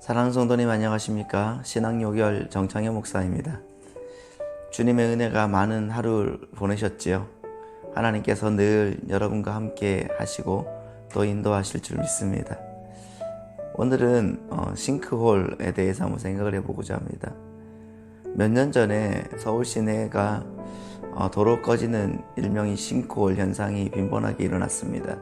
사랑하는 성도님 안녕하십니까? 신앙요결 정창현 목사입니다. 주님의 은혜가 많은 하루를 보내셨지요. 하나님께서 늘 여러분과 함께 하시고 또 인도하실 줄 믿습니다. 오늘은 어, 싱크홀에 대해서 한번 생각을 해보고자 합니다. 몇 년 전에 서울 시내가 어, 도로 꺼지는 일명의 싱크홀 현상이 빈번하게 일어났습니다.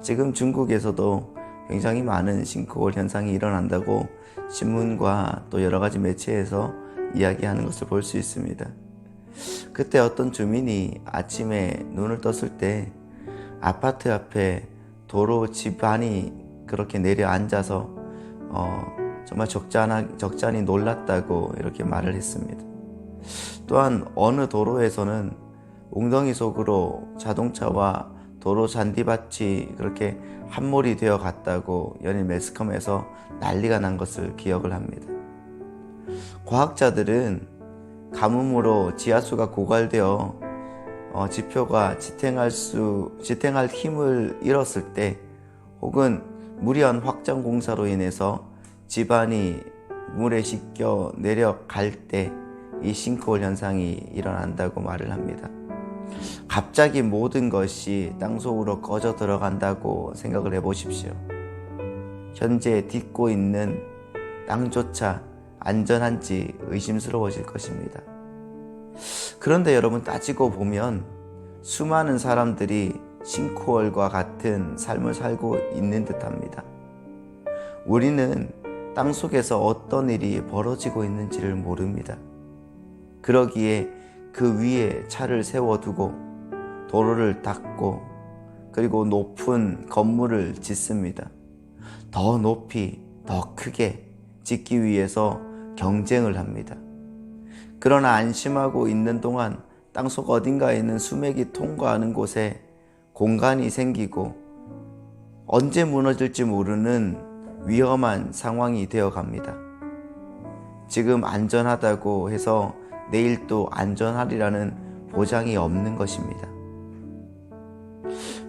지금 중국에서도 굉장히 많은 싱크홀 현상이 일어난다고 신문과 또 여러 가지 매체에서 이야기하는 것을 볼 수 있습니다. 그때 어떤 주민이 아침에 눈을 떴을 때 아파트 앞에 도로 집안이 그렇게 내려앉아서 어, 정말 적잖아, 적잖이 놀랐다고 이렇게 말을 했습니다. 또한 어느 도로에서는 웅덩이 속으로 자동차와 도로 잔디밭이 그렇게 함몰이 되어 갔다고 연일 매스컴에서 난리가 난 것을 기억을 합니다. 과학자들은 가뭄으로 지하수가 고갈되어 어, 지표가 지탱할 수 지탱할 힘을 잃었을 때 혹은 무리한 확장 공사로 인해서 집안이 물에 씻겨 내려갈 때 이 싱크홀 현상이 일어난다고 말을 합니다. 갑자기 모든 것이 땅 속으로 꺼져 들어간다고 생각을 해 보십시오. 현재 딛고 있는 땅조차 안전한지 의심스러워질 것입니다. 그런데 여러분 따지고 보면 수많은 사람들이 싱크홀과 같은 삶을 살고 있는 듯 합니다. 우리는 땅 속에서 어떤 일이 벌어지고 있는지를 모릅니다. 그러기에 그 위에 차를 세워두고 도로를 닦고 그리고 높은 건물을 짓습니다. 더 높이, 더 크게 짓기 위해서 경쟁을 합니다. 그러나 안심하고 있는 동안 땅속 어딘가에 있는 수맥이 통과하는 곳에 공간이 생기고 언제 무너질지 모르는 위험한 상황이 되어 갑니다. 지금 안전하다고 해서 내일 또 안전하리라는 보장이 없는 것입니다.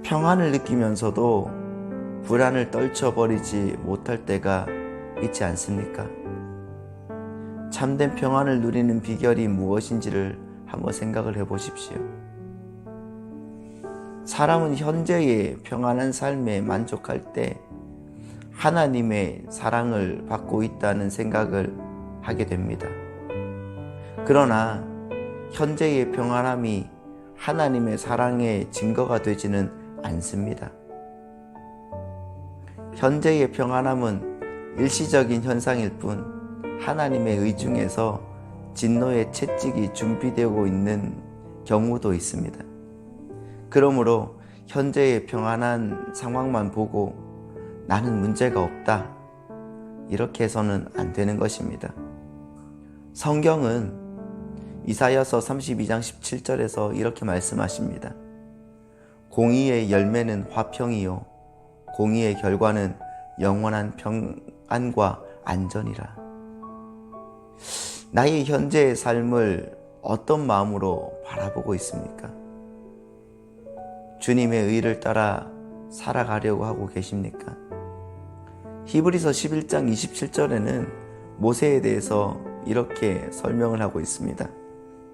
평안을 느끼면서도 불안을 떨쳐버리지 못할 때가 있지 않습니까? 참된 평안을 누리는 비결이 무엇인지를 한번 생각을 해 보십시오. 사람은 현재의 평안한 삶에 만족할 때 하나님의 사랑을 받고 있다는 생각을 하게 됩니다. 그러나 현재의 평안함이 하나님의 사랑의 증거가 되지는 않습니다. 현재의 평안함은 일시적인 현상일 뿐 하나님의 의중에서 진노의 채찍이 준비되고 있는 경우도 있습니다. 그러므로 현재의 평안한 상황만 보고 나는 문제가 없다. 이렇게 해서는 안 되는 것입니다. 성경은 이사야서 32장 17절에서 이렇게 말씀하십니다. 공의의 열매는 화평이요 공의의 결과는 영원한 평안과 안전이라. 나의 현재의 삶을 어떤 마음으로 바라보고 있습니까? 주님의 의를 따라 살아가려고 하고 계십니까? 히브리서 11장 27절에는 모세에 대해서 이렇게 설명을 하고 있습니다.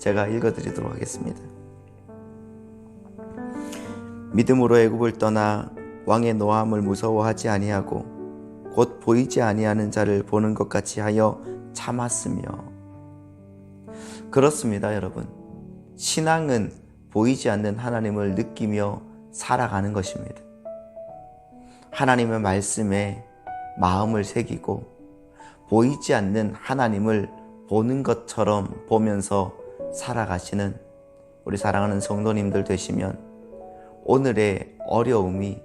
제가 읽어드리도록 하겠습니다. 믿음으로 애굽을 떠나 왕의 노함을 무서워하지 아니하고 곧 보이지 아니하는 자를 보는 것 같이 하여 참았으며 그렇습니다, 여러분. 신앙은 보이지 않는 하나님을 느끼며 살아가는 것입니다. 하나님의 말씀에 마음을 새기고 보이지 않는 하나님을 보는 것처럼 보면서 살아가시는 우리 사랑하는 성도님들 되시면 오늘의 어려움이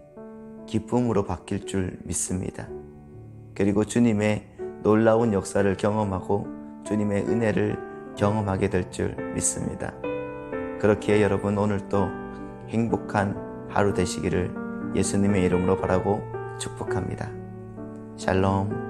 기쁨으로 바뀔 줄 믿습니다. 그리고 주님의 놀라운 역사를 경험하고 주님의 은혜를 경험하게 될 줄 믿습니다. 그렇기에 여러분 오늘도 행복한 하루 되시기를 예수님의 이름으로 바라고 축복합니다. 샬롬.